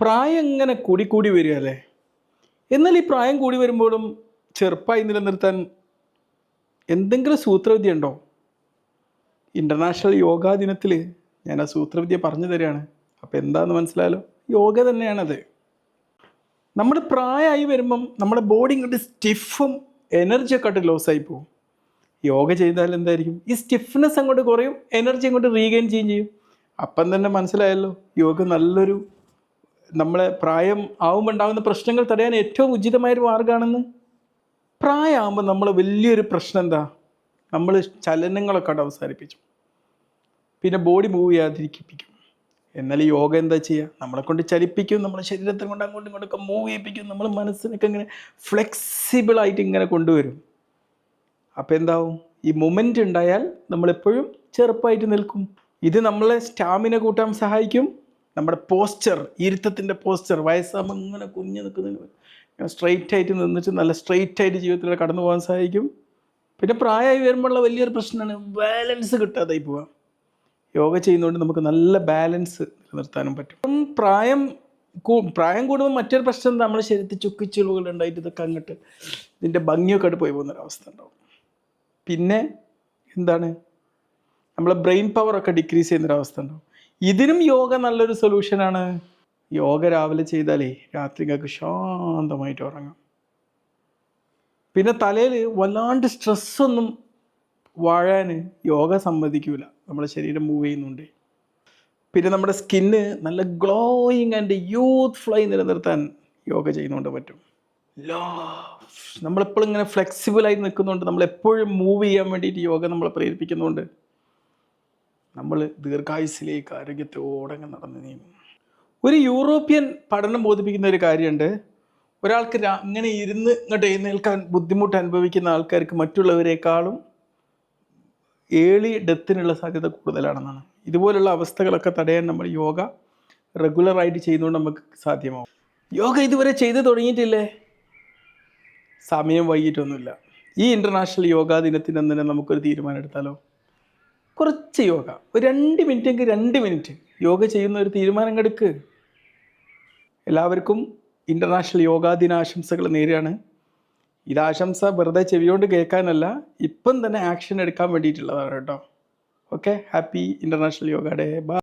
പ്രായം ഇങ്ങനെ കൂടി കൂടി വരിക അല്ലേ? എന്നാൽ ഈ പ്രായം കൂടി വരുമ്പോഴും ചെറുപ്പമായി നിലനിർത്താൻ എന്തെങ്കിലും സൂത്രവിദ്യ ഉണ്ടോ? ഇന്റർനാഷണൽ യോഗാ ദിനത്തിൽ ഞാൻ ആ സൂത്രവിദ്യ പറഞ്ഞു തരികയാണ്. അപ്പോൾ എന്താണെന്ന് മനസ്സിലായാലോ യോഗ തന്നെയാണത്. നമ്മൾ പ്രായമായി വരുമ്പം നമ്മുടെ ബോഡി ഇങ്ങോട്ട് സ്റ്റിഫും എനർജി ഒക്കെ ആയിട്ട് ലോസ് ആയി പോകും. യോഗ ചെയ്താൽ എന്തായിരിക്കും? ഈ സ്റ്റിഫ്നെസ് അങ്ങോട്ട് കുറയും എനർജി അങ്ങോട്ട് റീഗെയിൻ ചെയ്യും ചെയ്യും. അപ്പം തന്നെ മനസ്സിലായല്ലോ? യോഗ നല്ലൊരു നമ്മളെ പ്രായം ആവുമ്പോൾ ഉണ്ടാകുന്ന പ്രശ്നങ്ങൾ തടയാൻ ഏറ്റവും ഉചിതമായൊരു മാർഗമാണെന്ന്? പ്രായമാകുമ്പോൾ നമ്മൾ വലിയൊരു പ്രശ്നം എന്താ? നമ്മൾ ചലനങ്ങളൊക്കെ അവിടെ അവസാനിപ്പിച്ചു. പിന്നെ ബോഡി മൂവ് ചെയ്യാതിരിക്കിപ്പിക്കും. എന്നാൽ യോഗ എന്താ ചെയ്യുക നമ്മളെ കൊണ്ട് ചലിപ്പിക്കും നമ്മളെ ശരീരത്തെ കൊണ്ട് അങ്ങോട്ടും ഇങ്ങോട്ടൊക്കെ മൂവ് ചെയ്യിപ്പിക്കും നമ്മൾ മനസ്സിനൊക്കെ ഇങ്ങനെ ഫ്ലെക്സിബിളായിട്ട് ഇങ്ങനെ കൊണ്ടുവരും. അപ്പോൾ എന്താവും? ഈ മൊമെന്റ് ഉണ്ടായാൽ നമ്മളെപ്പോഴും ചെറുപ്പമായിട്ട് നിൽക്കും. ഇത് നമ്മളെ സ്റ്റാമിന കൂട്ടാൻ സഹായിക്കും. നമ്മുടെ പോസ്ചർ ഇരുത്തത്തിന്റെ പോസ്ചർ വയസ്സാകുമ്പോൾ ഇങ്ങനെ കുഞ്ഞു നിൽക്കുന്നതിന് സ്ട്രെയിറ്റ് ആയിട്ട് നിന്നിട്ട് നല്ല സ്ട്രെയിറ്റ് ആയിട്ട് ജീവിതത്തിൽ കടന്നു പോകാൻ സഹായിക്കും. പിന്നെ പ്രായമായി വരുമ്പോഴുള്ള വലിയൊരു പ്രശ്നമാണ് ബാലൻസ് കിട്ടാതായി പോവാം. യോഗ ചെയ്യുന്നതുകൊണ്ട് നമുക്ക് നല്ല ബാലൻസ് നിലനിർത്താനും പറ്റും. പ്രായം പ്രായം കൂടുമ്പോൾ മറ്റൊരു പ്രശ്നം നമ്മുടെ ശരീരത്തിൽ ചുക്കിച്ചുളുകൾ ഉണ്ടായിട്ട് ഇതൊക്കെ അങ്ങോട്ട് ഇതിന്റെ ഭംഗിയൊക്കെ ആയിട്ട് പോയി പോകുന്നൊരവസ്ഥ ഉണ്ടാവും. പിന്നെ എന്താണ്? നമ്മളെ ബ്രെയിൻ പവറൊക്കെ ഡിക്രീസ് ചെയ്യുന്നൊരവസ്ഥ ഉണ്ടാവും. ഇതിനും യോഗ നല്ലൊരു സൊല്യൂഷനാണ് യോഗ രാവിലെ ചെയ്താലേ രാത്രി നിങ്ങൾക്ക് ശാന്തമായിട്ട് ഉറങ്ങാം. പിന്നെ തലയിൽ വല്ലാണ്ട് സ്ട്രെസ്സൊന്നും വാഴാൻ യോഗ സമ്മതിക്കൂല. നമ്മുടെ ശരീരം മൂവ് ചെയ്യുന്നുണ്ട്. പിന്നെ നമ്മുടെ സ്കിന്ന് നല്ല ഗ്ലോയിങ് ആൻഡ് യൂത്ത് ഫ്ലൈ നിലനിർത്താൻ യോഗ ചെയ്യുന്നുണ്ട് പറ്റും. നമ്മളെപ്പോഴും ഇങ്ങനെ ഫ്ലെക്സിബിളായി നിൽക്കുന്നുണ്ട് നമ്മളെപ്പോഴും മൂവ് ചെയ്യാൻ വേണ്ടിയിട്ട് യോഗ നമ്മളെ പ്രേരിപ്പിക്കുന്നുണ്ട് നമ്മൾ ദീർഘായുസിലേക്ക് ആരോഗ്യത്തോടെ നടന്നു നീങ്ങും. ഒരു യൂറോപ്യൻ പഠനം ബോധിപ്പിക്കുന്ന ഒരു കാര്യമുണ്ട്. ഒരാൾക്ക് അങ്ങനെ ഇരുന്ന് ഇങ്ങോട്ട് എഴുന്നേൽക്കാൻ ബുദ്ധിമുട്ട് അനുഭവിക്കുന്ന ആൾക്കാർക്ക് മറ്റുള്ളവരെക്കാളും ഏളി ഡെത്തിനുള്ള സാധ്യത കൂടുതലാണെന്നാണ്. ഇതുപോലുള്ള അവസ്ഥകളൊക്കെ തടയാൻ നമ്മൾ യോഗ റെഗുലറായിട്ട് ചെയ്യുന്നതുകൊണ്ട് നമുക്ക് സാധ്യമാവും. യോഗ ഇതുവരെ ചെയ്തു തുടങ്ങിയിട്ടില്ലേ? സമയം വൈകിട്ടൊന്നുമില്ല. ഈ ഇന്റർനാഷണൽ യോഗാ ദിനത്തിന് അന്ന് തന്നെ നമുക്കൊരു തീരുമാനം എടുത്താലോ കുറച്ച് യോഗ. ഒരു രണ്ട് മിനിറ്റ് എങ്കിൽ രണ്ട് മിനിറ്റ്. യോഗ ചെയ്യുന്ന ഒരു തീരുമാനം എടുക്ക് എല്ലാവർക്കും ഇന്റർനാഷണൽ യോഗാ ദിനാശംസകൾ നേരെയാണ്. ഇത് ആശംസ വെറുതെ ചെവിയോണ്ട് കേൾക്കാനല്ല ഇപ്പം തന്നെ ആക്ഷൻ എടുക്കാൻ വേണ്ടിയിട്ടുള്ളതാണ് കേട്ടോ. Okay happy international yoga day bye